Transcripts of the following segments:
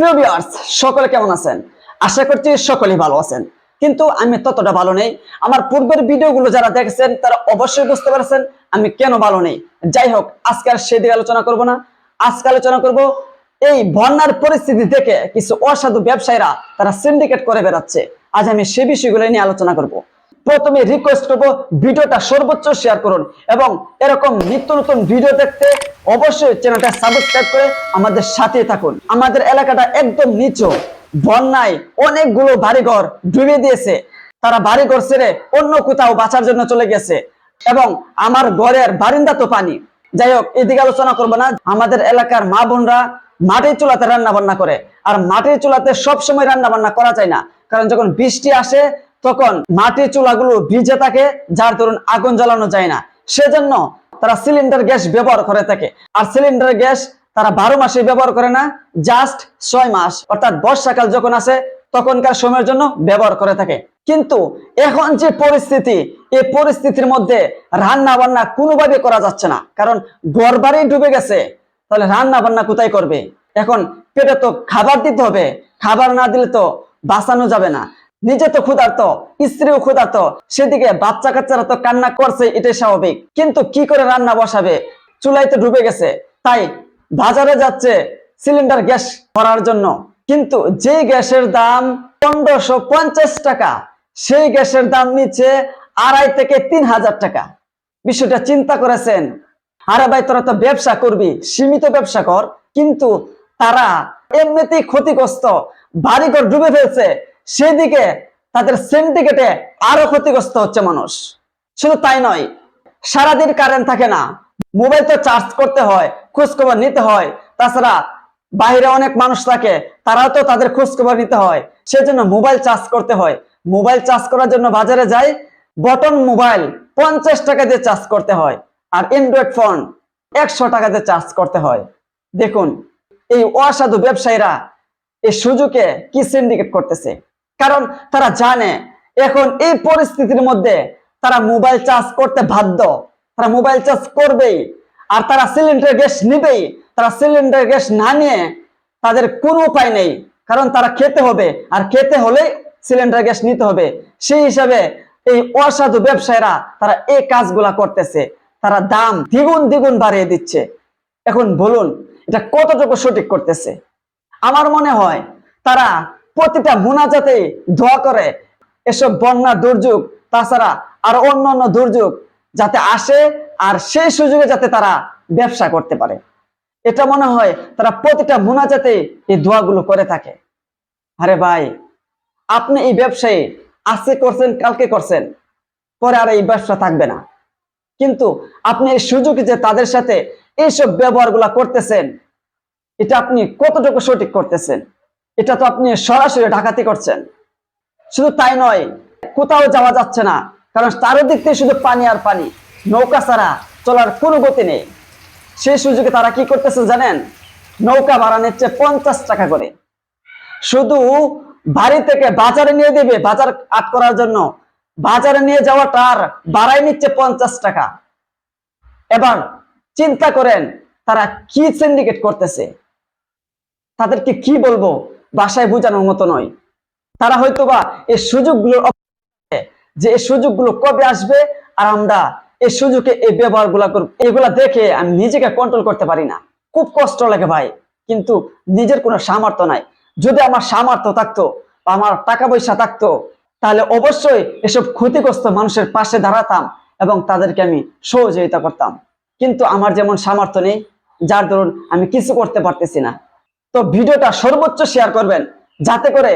প্রিয় ভিউয়ার্স সকলে কেমন আছেন? আশা করছি সকলেই ভালো আছেন। কিন্তু আমি ততটা ভালো নেই। আমার পূর্বের ভিডিওগুলো যারা দেখেছেন, তারা অবশ্যই বুঝতে পারছেন আমি কেন ভালো নেই। যাই হোক, আজকে আর সেদিকে আলোচনা করব না। আজকে আলোচনা করব এই বন্যার পরিস্থিতি দেখে কিছু অসাধু ব্যবসায়ীরা তারা সিন্ডিকেট করে বেড়াচ্ছে। আজ আমি সে বিষয়গুলো নিয়ে আলোচনা করব। প্রথমে রিকোয়েস্ট করব, ভিডিওটা সর্বোচ্চ শেয়ার করুন এবং এরকম নিত্য নতুন ভিডিও দেখতে অবশ্যই চ্যানেলটা সাবস্ক্রাইব করে আমাদের সাথে থাকুন। আমাদের এলাকাটা একদম নিচু, বন্যায় অনেকগুলো বাড়িঘর ডুবে দিয়েছে। তারা বাড়িঘর ছেড়ে অন্য কোথাও বাঁচার জন্য চলে গেছে এবং আমার ঘরের বারিন্দা তো পানি। যাই হোক, এদিকে আলোচনা করব না। আমাদের এলাকার মা বোনরা মাটির চুলাতে রান্না বান্না করে। আর মাটির চুলাতে সব সময় রান্না বান্না করা যায় না। কারণ যখন বৃষ্টি আসে তখন মাটির চুলাগুলো ভিজে থাকে, যার দরুন আগুন জ্বালানো যায় না। সেজন্য তারা সিলিন্ডার গ্যাস ব্যবহার করে থাকে। আর সিলিন্ডার গ্যাস তারা বারো মাসে ব্যবহার করে না জাস্ট ছয় মাস। অর্থাৎ বর্ষাকাল যখন আসে, তখনকার সময়ের জন্য ব্যবহার করে থাকে। কিন্তু এখন যে পরিস্থিতি, এই পরিস্থিতির মধ্যে রান্না বান্না কোনোভাবে করা যাচ্ছে না। কারণ ঘর বাড়ি ডুবে গেছে, তাহলে রান্না বান্না কোথায় করবে? এখন পেটে তো খাবার দিতে হবে। খাবার না দিলে তো বাঁচানো যাবে না। নিজে তো ক্ষুধার্ত, স্ত্রীও ক্ষুধার্ত, সেদিকে বাচ্চা কাচ্চারা তো কান্না করছে, এটাই স্বাভাবিক। কিন্তু কি করে রান্না বসাবে? চুলাই তো ডুবে গেছে, তাই বাজারে যাচ্ছে সিলিন্ডার গ্যাস করার জন্য। কিন্তু যে গ্যাসের দাম পনেরোশো পঞ্চাশ টাকা, সেই গ্যাসের দাম নিচ্ছে আড়াই থেকে তিন হাজার টাকা। বিষয়টা চিন্তা করেছেন, আরে ভাই, তোরা তো ব্যবসা করবি, সীমিত ব্যবসা কর। কিন্তু তারা এমনিতেই ক্ষতিগ্রস্ত, বাড়িঘর ডুবে ফেলছে সেদিকে তাদের সিন্ডিকেটে আরও ক্ষতিগ্রস্ত হচ্ছে মানুষ। শুধু তাই নয়, সারাদিন কারেন্ট থাকে না। মোবাইল তো চার্জ করতে হয়, খোঁজখবর নিতে হয়। তাছাড়া বাইরে অনেক মানুষ থাকে, তারাও তো তাদের খোঁজখবর নিতে হয়। সেজন্য মোবাইল চার্জ করতে হয়। মোবাইল চার্জ করার জন্য বাজারে যাই বটন মোবাইল পঞ্চাশ টাকা দিয়ে চার্জ করতে হয় আর অ্যান্ড্রয়েড ফোন একশো টাকা দিয়ে চার্জ করতে হয়। দেখুন, এই অসাধু ব্যবসায়ীরা এই সুযোগে কি সিন্ডিকেট করতেছে? কারণ তারা জানে, এখন এই পরিস্থিতির মধ্যে তারা মোবাইল চার্জ করতে বাধ্য। তারা মোবাইল চার্জ করবেই, আর তারা সিলিন্ডার গ্যাস নিবেই। তারা সিলিন্ডার গ্যাস না নিয়ে তাদের কোনো উপায় নেই, কারণ তারা খেতে হবে, আর খেতে হলেই সিলিন্ডার গ্যাস নিতে হবে। সেই হিসাবে এই অসাধু ব্যবসায়ীরা তারা এই কাজগুলা করতেছে। তারা দাম দ্বিগুণ দ্বিগুণ বাড়িয়ে দিচ্ছে। এখন বলুন, এটা কতটুকু সঠিক করতেছে? আমার মনে হয় তারা প্রতিটা মোনাজাতে দোয়া করে। এসব বন্যা দুর্যোগ, তাছাড়া আর অন্য অন্য দুর্যোগ যাতে আসে আর সেই সুযোগে যাতে তারা ব্যবসা করতে পারে। এটা মনে হয় তারা প্রতিটা মোনাজাতে এই দোয়াগুলো করে থাকে। আরে ভাই, আপনি এই ব্যবসায়ী আজকে করছেন, কালকে করছেন, পরে আর এই ব্যবসা থাকবে না। কিন্তু আপনি এই সুযোগে যে তাদের সাথে এইসব ব্যবহারগুলা করতেছেন, এটা আপনি কতটুকু সঠিক করতেছেন? এটা তো আপনি সরাসরি ডাকাতি করছেন। শুধু তাই নয়, কোথাও যাওয়া যাচ্ছে না, কারণ চারিদিক থেকে শুধু পানি আর পানি, নৌকা ছাড়া চলার কোনো গতি নেই। সেই সুযোগে তারা কি করতেছে জানেন? নৌকা ভাড়া নিচ্ছে পঞ্চাশ টাকা করে। শুধু বাড়ি থেকে বাজারে নিয়ে দেবে, বাজার আট করার জন্য। বাজারে নিয়ে যাওয়াটার বাড়াই নিচ্ছে পঞ্চাশ টাকা। এবার চিন্তা করেন, তারা কি সিন্ডিকেট করতেছে? তাদেরকে কি বলব? বাসায় বোঝানোর মতো নয়। তারা হয়তোবা এই সুযোগগুলোর যে এই সুযোগগুলো কবে আসবে আর আমরা এই সুযোগে এই ব্যবহারগুলো করব এগুলা দেখে আমি নিজেকে কন্ট্রোল করতে পারি না। খুব কষ্ট লাগে ভাই, কিন্তু নিজের কোনো সামর্থ্য নাই। যদি আমার সামর্থ্য থাকতো বা আমার টাকা পয়সা থাকতো, তাহলে অবশ্যই এসব ক্ষতিগ্রস্ত মানুষের পাশে দাঁড়াতাম এবং তাদেরকে আমি সহযোগিতা করতাম। কিন্তু আমার যেমন সামর্থ্য নেই, যার দরুন আমি কিছু করতে পারতেছি না। তো ভিডিওটা সর্বোচ্চ শেয়ার করবেন, যাতে করে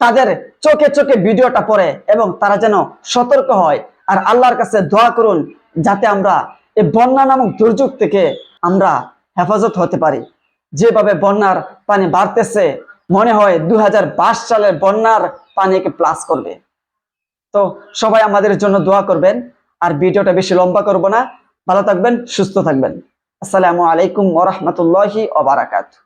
তাদের চোখে চোখে ভিডিওটা পড়ে এবং তারা যেন সতর্ক হয়। আর আল্লাহর কাছে দোয়া করুন, যাতে আমরা এই বন্যা নামক দুর্যোগ থেকে আমরা হেফাজত হতে পারি। যেভাবে বন্যার পানি বাড়তেছে, মনে হয় দুই সালের বন্যার পানিকে প্লাস করবে। তো সবাই আমাদের জন্য দোয়া করবেন, আর ভিডিওটা বেশি লম্বা করব না। ভালো থাকবেন, সুস্থ থাকবেন। আসসালামু আলাইকুম ওরহমতুল্লাহি ওবারাকাতু